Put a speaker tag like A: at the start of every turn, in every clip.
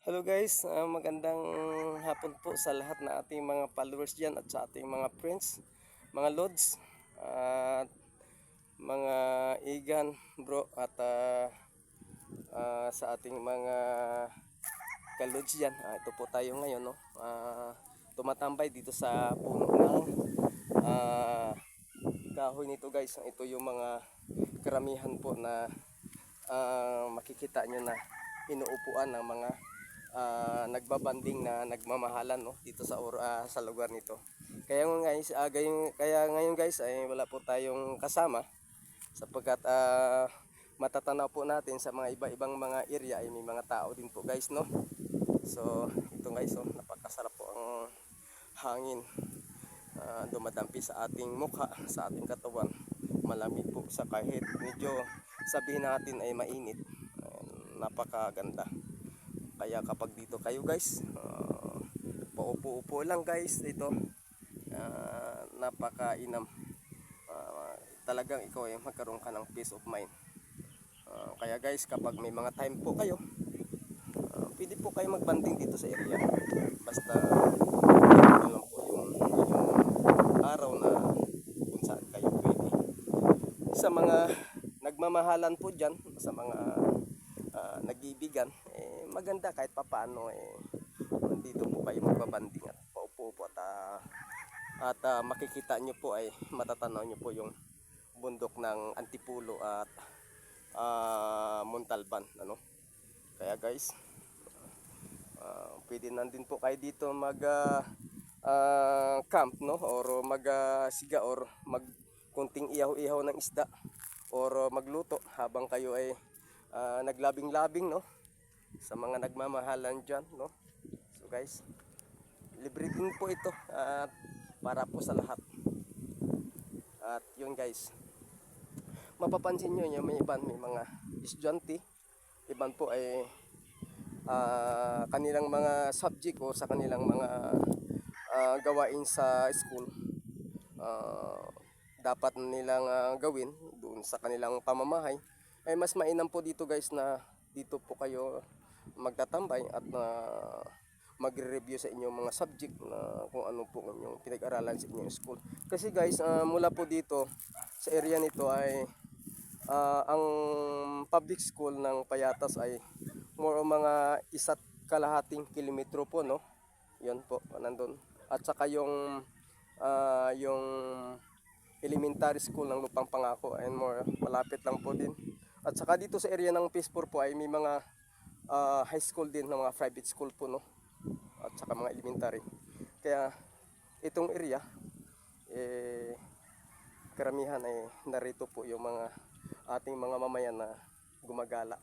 A: Hello guys, Ah, magandang hapon po sa lahat na ating mga followers dyan at sa ating mga friends, mga lods, at mga igan bro at ah, ah, sa ating mga kalods dyan. Ah, ito po tayo ngayon, no? Ah, tumatambay dito sa puno ng ah, kahoy nito guys. Ito yung mga karamihan po na ah, makikita nyo na inuupuan ng mga ah, nagbabanding na nagmamahalan no dito sa ah, sa lugar nito. Kaya ngayon guys, ah, gayong- kaya ngayon guys ay wala po tayong kasama sapagkat ah, matatanaw po natin sa mga iba-ibang mga area ay may mga tao din po guys no. So ito guys oh, napakasarap po ang hangin ah, dumadampi sa ating mukha, sa ating katawan. Malamig po sa kahit medyo sabihin natin ay mainit. Ah, napakaganda. Kaya kapag dito kayo guys, uh, paupo-upo lang guys dito. Ah, napakainam. Ah, talagang ikaw ay magkaroon ka ng peace of mind. Ah, kaya guys, kapag may mga time po kayo, ah, pwede po kayo magbanding dito sa area. Basta ano lang po yung, yung araw na kung saan kayo pwede. Sa mga nagmamahalan po dyan, sa mga ah, nag-ibigan, eh, maganda kahit papaano eh, dito po kayo magbabanding at paupo po at, ah, at ah, makikita nyo po ay matatanaw nyo po yung bundok ng Antipulo at ah, Montalban ano? Kaya guys ah, pwede nandin po kayo dito mag ah, ah, camp no? Or mag ah, siga or mag kunting ihaw-ihaw ng isda or magluto habang kayo ay ah, naglabing-labing no sa mga nagmamahalan dyan no? So guys libre din po ito at para po sa lahat. At yun guys mapapansin nyo yung may iban may mga estudyante. Iban po ay ah, kanilang mga subject o sa kanilang mga ah, gawain sa school. Ah, dapat nilang ah, gawin doon sa kanilang pamamahay. Ay mas mainam po dito guys na dito po kayo magtatambay at na magre-review sa inyong mga subject na kung ano po inyong pinag-aralan sa inyong school. Kasi guys, ah, mula po dito sa area nito ay ah, ang public school ng Payatas ay more o mga isa't kalahating kilometro po, no? Yan po, nandun. At saka yung ah, yung elementary school ng Lupang Pangako and more malapit lang po din. At saka dito sa area ng Pispor po ay may mga ah, high school din ng mga private school po, no? At saka mga elementary. Kaya itong area eh karamihan ay narito po yung mga ating mga mamayan na gumagala.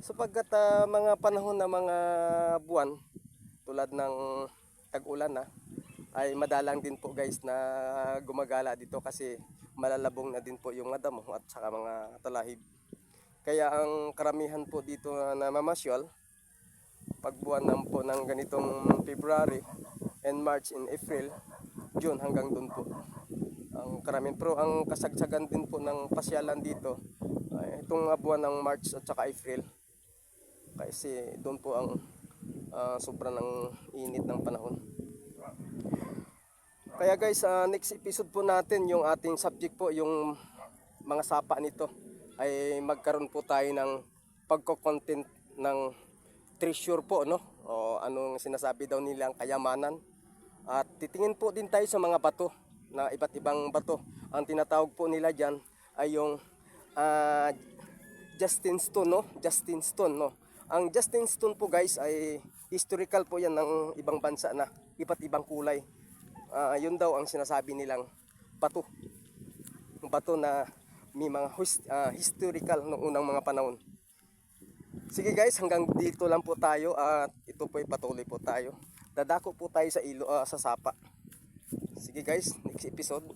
A: Sapagkat ah, mga panahon na mga buwan tulad ng tag-ulan na ay madalang din po guys na gumagala dito kasi malalabong na din po yung mga damo at saka mga talahib. Kaya ang karamihan po dito na mamasyal pag buwan ng po ng ganitong February and March and April, June hanggang doon po. Ang karamihan pero ang kasagsagan din po ng pasyalan dito ay itong buwan ng March at saka April. Kasi doon po ang ah, sobra ng init ng panahon. Kaya guys, sa next episode po natin yung ating subject po, yung mga sapa nito ay magkaroon po tayo ng pagko-content ng treasure po, no? O anong sinasabi daw nilang kayamanan. At titingin po din tayo sa mga bato na iba't ibang bato. Ang tinatawag po nila diyan ay yung ah, Justin Stone, no? Justin Stone, no? Ang Justin Stone po guys ay historical po yan ng ibang bansa na iba't ibang kulay. Ah, yun daw ang sinasabi nilang bato. Bato na may mga hus- ah, historical noong unang mga panahon. Sige guys, hanggang dito lang po tayo at ito po ay patuloy po tayo. Dadako po tayo sa ilo ah, sa sapa. Sige guys, next episode.